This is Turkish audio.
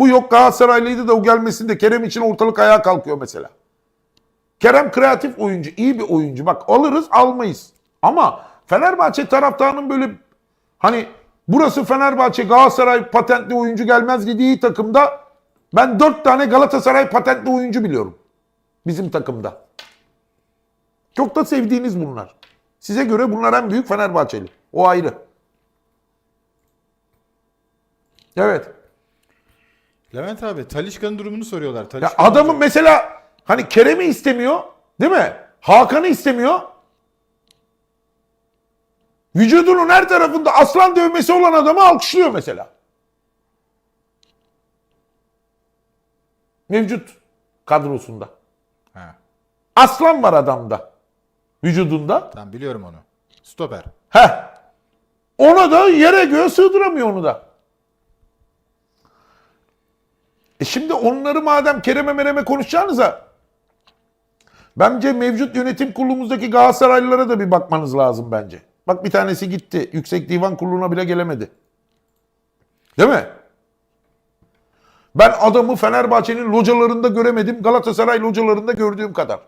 Bu yok Galatasaraylıydı da o gelmesinde Kerem için ortalık ayağa kalkıyor mesela. Kerem kreatif oyuncu, iyi bir oyuncu. Bak alırız almayız. Ama Fenerbahçe taraftarının böyle hani burası Fenerbahçe Galatasaray patentli oyuncu gelmez dediği takımda ben dört tane Galatasaray patentli oyuncu biliyorum. Bizim takımda. Çok da sevdiğiniz bunlar. Size göre bunlar en büyük Fenerbahçeli. O ayrı. Evet. Levent abi Talişka'nın durumunu soruyorlar. Ya Talisca adamın mesela hani Kerem'i istemiyor değil mi? Hakan'ı istemiyor. Vücudunun her tarafında aslan dövmesi olan adamı alkışlıyor mesela. Mevcut kadrosunda. Ha, Aslan var adamda. Vücudunda. tamam biliyorum onu. Stoper. Heh. Ona da yere göğe sığdıramıyor onu da. Şimdi onları madem Kerem'e mereme konuşacağınıza bence mevcut yönetim kurulumuzdaki Galatasaraylılara da bir bakmanız lazım bence. Bak bir tanesi gitti. Yüksek Divan Kurulu'na bile gelemedi. Değil mi? Ben adamı Fenerbahçe'nin localarında göremedim. Galatasaray localarında gördüğüm kadar.